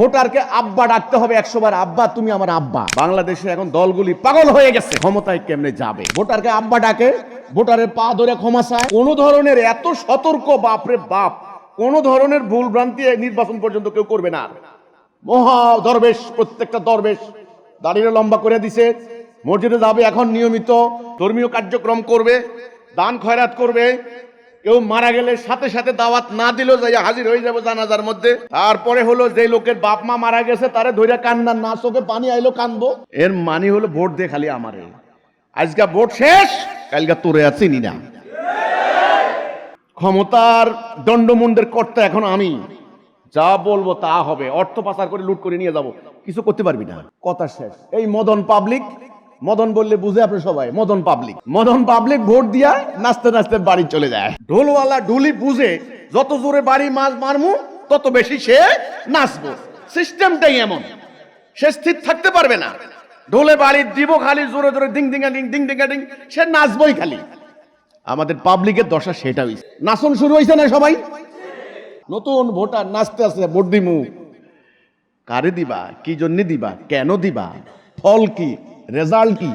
ভোটারকে আব্বা ডাকতে হবে একশো বার আব্বা, তুমি আমার আব্বা। বাংলাদেশে এখন দলগুলি পাগল হয়ে গেছে। ক্ষমতায় কেমনে যাবে? ভোটারকে আব্বা ডাকে, ভোটারের পা ধরে ক্ষমা চায়। কোন ধরনের এত সতর্ক, বাপরে বাপ, কোন ধরনের ভুল ভ্রান্তি নির্বাচন পর্যন্ত কেউ করবে না। মহা দরবেশ, প্রত্যেকটা দরবেশ দাঁড়িয়ে লম্বা করে দিছে। মসজিদে যাবে এখন নিয়মিত, ধর্মীয় কার্যক্রম করবে, দান খয়রাত করবে। কেউ মারা গেলে সাথে সাথে দাওয়াত না দিলেও যাই হাজির হয়ে যাব জানাজার মধ্যে। তারপরে হলো যে লোকের বাপ মা মারা গেছে, তারে ধৈর্য কান্নার না চোখে পানি আইলো কানবো। এর মানে হলো ভোট দে খালি আমারে। আজকে ভোট শেষ, কালকে তোরে আছি না। ক্ষমতার দণ্ডমুন্ডের কর্তা এখন আমি। যা বলব তা হবে। অর্থ পাচার করে লুট করে নিয়ে যাব। কিছু করতে পারবি না। কথা শেষ। এই মদন পাবলিক মদন বললে বুঝে আপনি সবাই, মদন পাবলিক মদন পাবলিক ভোট দিয়া নাচতে নাচতে বাড়ি চলে যায়। ঢোলওয়ালা ঢুলি বুঝে যত জোরে বাড়ি মাছ মারমু, তত বেশি সে নাচবো। সিস্টেমটাই এমন। সে স্থির থাকতে পারবে না। ঢোলে বাড়ি দিব খালি, জোরে জোরে ডিং ডিঙ্গা ডিং ডিং ডিঙ্গা ডিং, সে নাচবই খালি। আমাদের পাবলিকের দশা সেটা হইছে নাচন শুরু হয়েছে না সবাই? নতুন ভোটার নাচতে আছে, ভোট দিমু। কারে দিবা? কি জন্য দিবা? কেন দিবা? ফল কি? রেজাল্ট কি?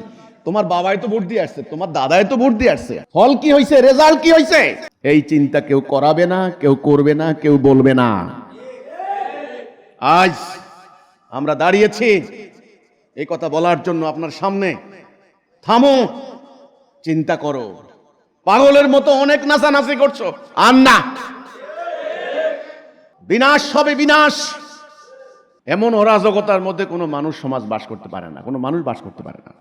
তোমার বাবাই তো ভোট দিয়ে আসছে, তোমার দাদাই তো ভোট দিয়ে আসছে। ফল কি হয়েছে রেজাল্ট কি হয়েছে এই চিন্তা কেউ করাবে না, কেউ করবে না, কেউ বলবে না। আজ আমরা দাঁড়িয়েছি এই কথা বলার জন্য আপনার সামনে। থামো, চিন্তা করো। পাগলের মতো অনেক নাচানাচি করছ। আর না। বিনাশ হবে বিনাশ। এমন অরাজকতার মধ্যে কোনো মানুষ সমাজ বাস করতে পারে না, কোনো মানুষ বাস করতে পারে না।